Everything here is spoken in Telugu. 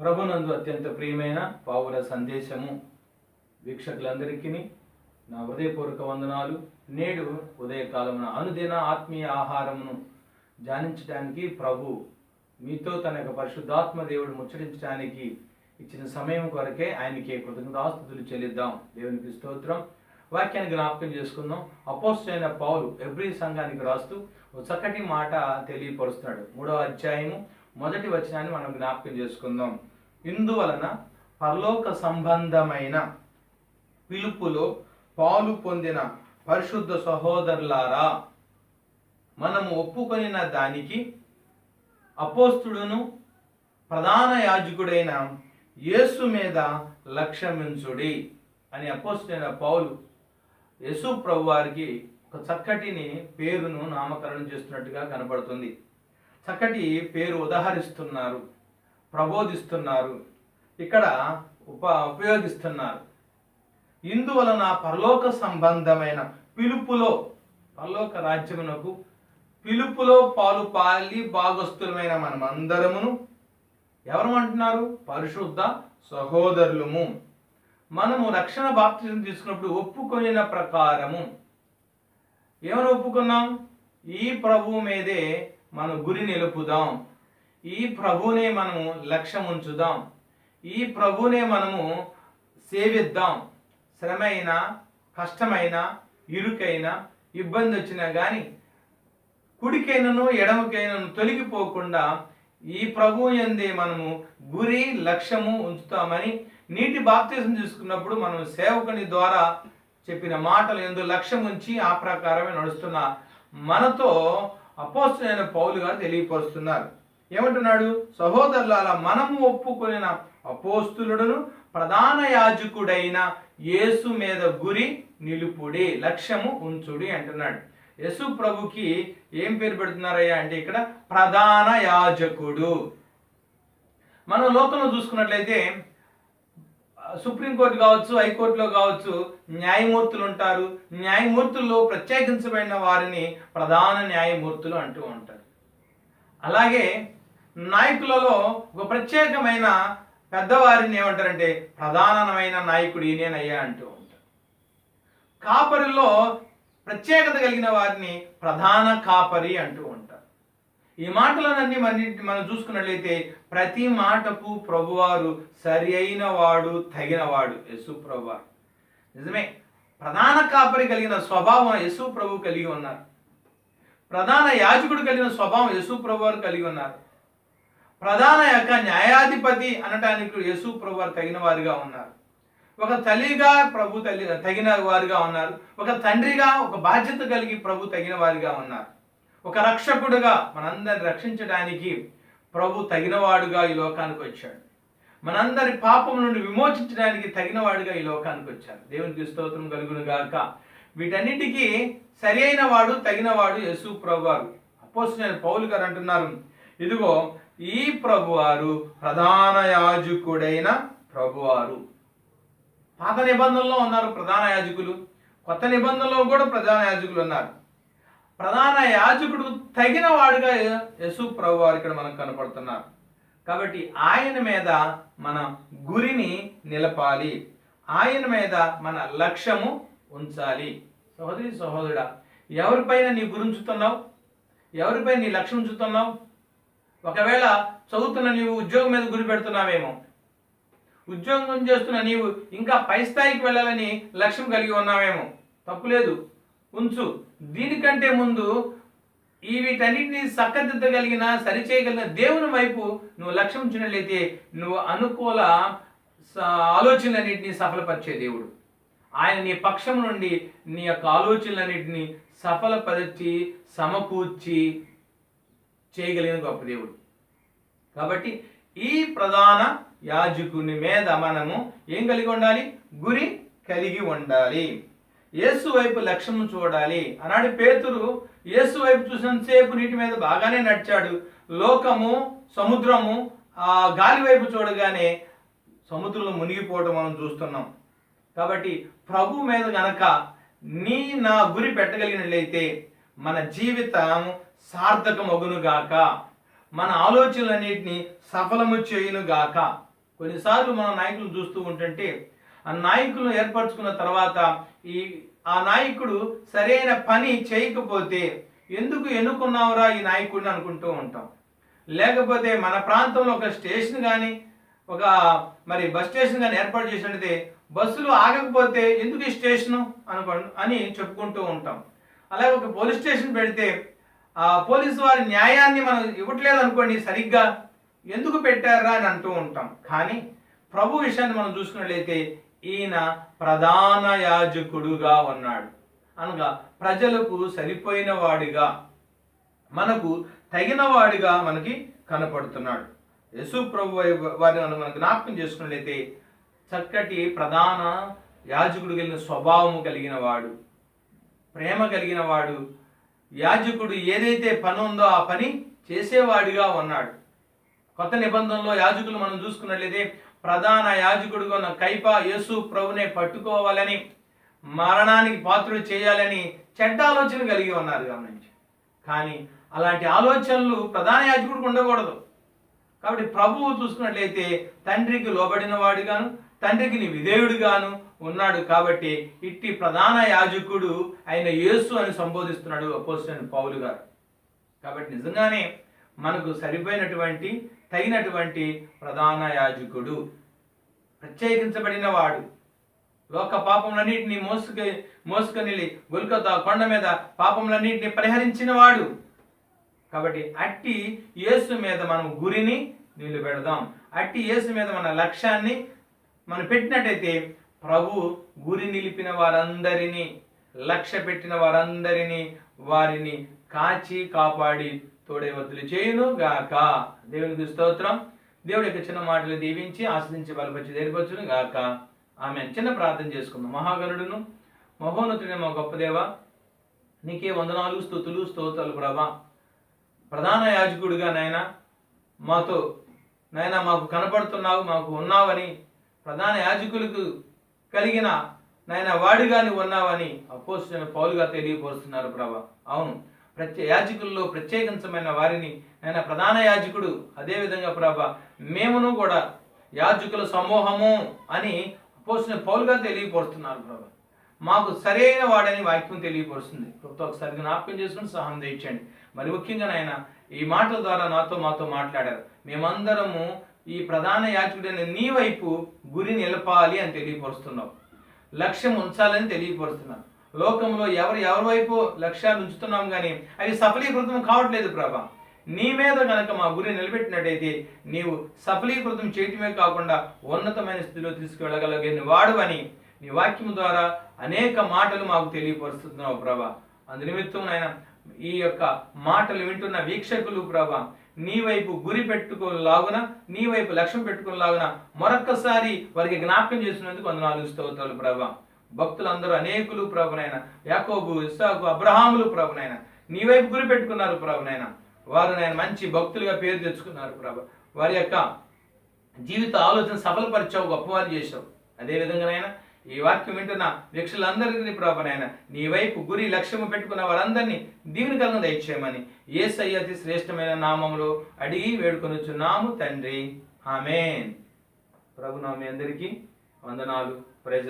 ప్రభునందు అత్యంత ప్రియమైన పావుల సందేశము వీక్షకులందరికీ నా హృదయపూర్వక వందనాలు. నేడు ఉదయకాలమున అనుదిన ఆత్మీయ ఆహారమును ధ్యానించడానికి ప్రభు మీతో తన యొక్క పరిశుద్ధాత్మ దేవుడు ముచ్చరించడానికి ఇచ్చిన సమయం కొరకే ఆయనకి కృతజ్ఞతాస్తుతులు చెల్లిద్దాం. దేవునికి స్తోత్రం. వాక్యాన్ని జ్ఞాపకం చేసుకుందాం. అపోస్ట్ అయిన పౌలు ఎవ్రీ సంఘానికి రాస్తూ ఒక చక్కటి మాట తెలియపరుస్తున్నాడు. మూడవ అధ్యాయము మొదటి వచనాన్ని మనం జ్ఞాపకం చేసుకుందాం. ఇందువలన పరలోక సంబంధమైన పిలుపులో పాలు పొందిన పరిశుద్ధ సహోదరులారా మనము ఒప్పుకొనిన దానికి అపోస్తుడును ప్రధాన యాజకుడైన యేసు మీద లక్ష్యమించుడి అని అపోస్తుడైన పౌలు యేసు ప్రభు వారికి ఒక చక్కటిని పేరును నామకరణం చేస్తున్నట్టుగా కనబడుతుంది. చక్కటి పేరు ఉదాహరిస్తున్నారు. ప్రబోధిస్తున్నారు. ఇక్కడ ఉప ఉపయోగిస్తున్నారు. ఇందువలన పరలోక సంబంధమైన పిలుపులో పరలోక రాజ్యమునకు పిలుపులో పాలు పాలి భాగస్తులమైన మనమందరమును ఎవరు అంటున్నారు? పరిశుద్ధ సహోదరులము. మనము రక్షణ బాప్తిజం తీసుకున్నప్పుడు ఒప్పుకొనిన ప్రకారము. ఏమని ఒప్పుకున్నాం? ఈ ప్రభువు మీదే మన గురి నిలుపుదాం. ఈ ప్రభువునే మనము లక్ష్యం ఉంచుదాం ఈ ప్రభునే మనము సేవిద్దాం. శ్రమ అయినా కష్టమైన ఇరుకైనా ఇబ్బంది వచ్చినా కానీ కుడికైనను ఎడమకైనను తొలగిపోకుండా ఈ ప్రభు ఎందే మనము గురి లక్ష్యము ఉంచుతామని నీటి బాప్తీసం తీసుకున్నప్పుడు మనం సేవకుని ద్వారా చెప్పిన మాటలు ఎందు లక్ష్యం ఉంచి ఆ ప్రకారమే నడుస్తున్న. మనతో అపోస్తులైన పౌలు గారు తెలియపరుస్తున్నారు. ఏమంటున్నాడు? సహోదరులాల మనము ఒప్పుకొనిన అపోస్తులుడును ప్రధాన యాజకుడైన యేసు మీద గురి నిలుపుడి లక్ష్యము ఉంచుడి అంటున్నాడు. యేసు ప్రభుకి ఏం పేరు పెడుతున్నారయ్యా అంటే ఇక్కడ ప్రధాన యాజకుడు. మనం లోకంలో చూసుకున్నట్లయితే సుప్రీంకోర్టు కావచ్చు హైకోర్టులో కావచ్చు న్యాయమూర్తులు ఉంటారు. న్యాయమూర్తుల్లో ప్రత్యేకించబడిన వారిని ప్రధాన న్యాయమూర్తులు అంటూ ఉంటారు. అలాగే నాయకులలో ఒక ప్రత్యేకమైన పెద్దవారిని ఏమంటారంటే ప్రధానమైన నాయకుడు నేనయ్యా అంటూ ఉంటారు. కాపరిలో ప్రత్యేకత కలిగిన వారిని ప్రధాన కాపరి అంటూ ఉంటారు. ఈ మాటలన్నీ మన మనం చూసుకున్నట్లయితే ప్రతి మాటకు ప్రభువారు సరి అయిన వాడు తగినవాడు యశు ప్రభువారు నిజమే. ప్రధాన కాపరి కలిగిన స్వభావం యశు ప్రభు కలిగి ఉన్నారు. ప్రధాన యాజకుడు కలిగిన స్వభావం యశు ప్రభు వారు కలిగి ఉన్నారు. ప్రధాన యొక్క న్యాయాధిపతి అనటానికి యేసు ప్రభు వారు తగిన వారుగా ఉన్నారు. ఒక తల్లిగా ప్రభు తల్లి తగిన వారుగా ఉన్నారు. ఒక తండ్రిగా ఒక బాధ్యత కలిగి ప్రభు తగిన వారిగా ఉన్నారు. ఒక రక్షకుడుగా మనందరిని రక్షించడానికి ప్రభు తగినవాడుగా ఈ లోకానికి వచ్చాడు. మనందరి పాపం నుండి విమోచించడానికి తగినవాడుగా ఈ లోకానికి వచ్చాడు. దేవునికి స్తోత్రం కలుగును గాక. వీటన్నిటికీ సరి అయిన వాడు తగినవాడు యశు ప్రభు వారు. అపోసిన పౌలు గారు అంటున్నారు. ఇదిగో ఈ ప్రభువారు ప్రధాన యాజకుడైన ప్రభువారు. పాత నిబంధనలో ఉన్నారు ప్రధాన యాజకులు కొత్త నిబంధనలో కూడా ప్రధాన యాజకులు ఉన్నారు. ప్రధాన యాజకుడు తగిన వాడుగా యశు ప్రభు వారు ఇక్కడ మనకు కనపడుతున్నారు. కాబట్టి ఆయన మీద మన గురిని నిలపాలి. ఆయన మీద మన లక్ష్యము ఉంచాలి. సహోదరి సహోదరుడా ఎవరిపైన నీ గురించుతున్నావు ఎవరిపైన నీ లక్ష్యం ఉంచుతున్నావు? ఒకవేళ చదువుతున్న నీవు ఉద్యోగం మీద గురి పెడుతున్నావేమో ఉద్యోగం చేస్తున్న నీవు ఇంకా పై స్థాయికి వెళ్ళాలని లక్ష్యం కలిగి ఉన్నావేమో తప్పులేదు ఉంచు. దీనికంటే ముందు ఈ వీటన్నిటిని సక్కదిద్దగలిగిన సరిచేయగలిగిన దేవుని వైపు నువ్వు లక్ష్యం ఉంచినట్లయితే నువ్వు అనుకూల స- ఆలోచనలన్నింటినీ సఫలపరిచే దేవుడు. ఆయన నీ పక్షం నుండి నీ యొక్క ఆలోచనలన్నింటినీ సఫలపరిచి సమకూర్చి చేయగలిగిన గొప్ప దేవుడు. కాబట్టి ఈ ప్రధాన యాజకుని మీద మనము ఏం కలిగి ఉండాలి? గురి కలిగి ఉండాలి. యేసు వైపు లక్ష్యం చూడాలి. అనాటి పేతురు యేసు వైపు చూసినంతసేపు నీటి మీద బాగానే నడిచాడు. లోకము సముద్రము ఆ గాలి వైపు చూడగానే సముద్రంలో మునిగిపోవడం మనం చూస్తున్నాం. కాబట్టి ప్రభు మీద గనక నీ నా గురి పెట్టగలిగినట్లయితే మన జీవితం సార్థకమగునుగాక. మన ఆలోచనలన్నిటిని సఫలము చేయునుగాక. కొన్నిసార్లు మనం నాయకులను చూస్తూ ఉంటుంటే ఆ నాయకులను ఏర్పరచుకున్న తర్వాత ఈ ఆ నాయకుడు సరైన పని చేయకపోతే ఎందుకు ఎన్నుకున్నావురా ఈ నాయకుడిని అనుకుంటూ ఉంటాం. లేకపోతే మన ప్రాంతంలో ఒక స్టేషన్ కానీ ఒక మరి బస్ స్టేషన్ కానీ ఏర్పాటు చేసినట్టే బస్సులు ఆగకపోతే ఎందుకు ఈ స్టేషను అనుకో అని చెప్పుకుంటూ ఉంటాం. అలాగే ఒక పోలీస్ స్టేషన్ పెడితే పోలీసు వారి న్యాయాన్ని మనం ఇవ్వట్లేదు అనుకోండి సరిగ్గా ఎందుకు పెట్టారా అని అంటూ ఉంటాం. కానీ ప్రభు విషయాన్ని మనం చూసుకున్నట్లయితే ఈయన ప్రధాన యాజకుడుగా ఉన్నాడు. అనగా ప్రజలకు సరిపోయిన వాడిగా మనకు తగిన వాడిగా మనకి కనపడుతున్నాడు. యశు ప్రభు వారిని మనం మనం జ్ఞాపకం చేసుకున్నట్లయితే చక్కటి ప్రధాన యాజకుడు కలిగిన స్వభావము కలిగిన వాడు ప్రేమ కలిగిన వాడు యాజకుడు ఏదైతే పని ఉందో ఆ పని చేసేవాడిగా ఉన్నాడు. కొత్త నిబంధనలో యాజకులు మనం చూసుకున్నట్లయితే ప్రధాన యాజకుడుగా ఉన్న కైప యేసు ప్రభునే పట్టుకోవాలని మరణానికి పాత్రుడు చేయాలని చెడ్డ ఆలోచన కలిగి ఉన్నారు గమనించి. కానీ అలాంటి ఆలోచనలు ప్రధాన యాజకుడికి ఉండకూడదు. కాబట్టి ప్రభువు చూసుకున్నట్లయితే తండ్రికి లోబడిన వాడుగాను తండ్రికి విధేయుడుగాను ఉన్నాడు కాబట్టి ఇట్టి ప్రధాన యాజకుడు ఆయన యేసు అని సంబోధిస్తున్నాడు అపోజిషన్ పౌలు గారు. కాబట్టి నిజంగానే మనకు సరిపోయినటువంటి తగినటువంటి ప్రధాన యాజకుడు ప్రత్యేకించబడిన వాడు. లోక పాపములన్నింటినీ మోసుకు మోసుకొని గొల్కొత కొండ మీద పాపములన్నింటినీ పరిహరించిన వాడు. కాబట్టి అట్టి యేసు మీద మనం గురిని నిలబెడదాం. అట్టి యేసు మీద మన లక్ష్యాన్ని మనం పెట్టినట్టయితే ప్రభు గురి నిలిపిన వారందరినీ లక్ష్య పెట్టిన వారందరినీ వారిని కాచి కాపాడి తోడే వద్దులు చేయును గాక దేవునికి స్తోత్రం. దేవుడి యొక్క చిన్న మాటలు దీవించి ఆస్వాదించి బలపరిచి ధైర్యపరచును గాక ఆమె చిన్న ప్రార్థన చేసుకుందాం. మహాగరుడును మహోన్నతుడైన మా గొప్ప దేవ నీకే వందనాలు స్థుతులు స్తోత్రాలు ప్రభా. ప్రధాన యాజకుడిగా నాయన మాతో నాయన మాకు కనపడుతున్నావు మాకు ఉన్నావని ప్రధాన యాజకులకు కలిగిన నాయన వాడిగా నువ్వు ఉన్నావని అపోసిన పౌలుగా తెలియపరుస్తున్నారు ప్రభా. అవును ప్రత్యే యాజకుల్లో ప్రత్యేకించమైన వారిని నాయన ప్రధాన యాజకుడు అదేవిధంగా ప్రభా మేమును కూడా యాజకుల సమూహము అని పోసిన పౌలుగా తెలియపరుస్తున్నారు ప్రభా. మాకు సరైన వాడని వాక్యం తెలియపరుస్తుంది. ప్రభుత్వం ఒకసారి జ్ఞాపకం చేసుకుని సహాయం తెచ్చండి మరి ముఖ్యంగా నాయన ఈ మాటల ద్వారా నాతో మాతో మాట్లాడారు. మేమందరము ఈ ప్రధాన యాచకుడైన నీ వైపు గురి నిలపాలి అని తెలియపరుస్తున్నావు. లక్ష్యం ఉంచాలని తెలియపరుస్తున్నావు. లోకంలో ఎవరు ఎవరి వైపు లక్ష్యాలు ఉంచుతున్నాం కానీ అవి సఫలీకృతం కావట్లేదు ప్రభా. నీ మీద కనుక మా గురి నిలబెట్టినట్టయితే నీవు సఫలీకృతం చేయటమే కాకుండా ఉన్నతమైన స్థితిలో తీసుకువెళ్ళగలిగిన వాడువని నీ వాక్యం ద్వారా అనేక మాటలు మాకు తెలియపరుస్తున్నావు ప్రభా. అందు నిమిత్తం నాయన ఈ యొక్క మాటలు వింటున్న వీక్షకులు ప్రభా నీ వైపు గురి పెట్టుకోలాగున నీ వైపు లక్ష్యం పెట్టుకోలాగున మరొక్కసారి వారికి జ్ఞాపకం చేసినందుకు వందనాలు స్తోత్రాలు ప్రభా. భక్తులందరూ అనేకులు ప్రభునైన యాకోబు ఇస్సాకు అబ్రహాములు ప్రభునైన నీ వైపు గురి పెట్టుకున్నారు ప్రభునైన. వారు నేను మంచి భక్తులుగా పేరు తెచ్చుకున్నారు ప్రభు. వారి యొక్క జీవిత ఆలోచన సఫలపరిచావు గొప్పవారు చేశావు. అదేవిధంగానైనా ఈ వాక్యం వింటున్న వ్యక్తులందరికీ ప్రభనైనా నీ వైపు గురి లక్ష్యము పెట్టుకున్న వారందరినీ దీవెని దయచేయమని ఏ అతి శ్రేష్టమైన నామములో అడిగి వేడుకొనుచున్నాము తండ్రి. ఆమెన్. ప్రభు నా మీ అందరికీ వందనాలు. ప్రజలు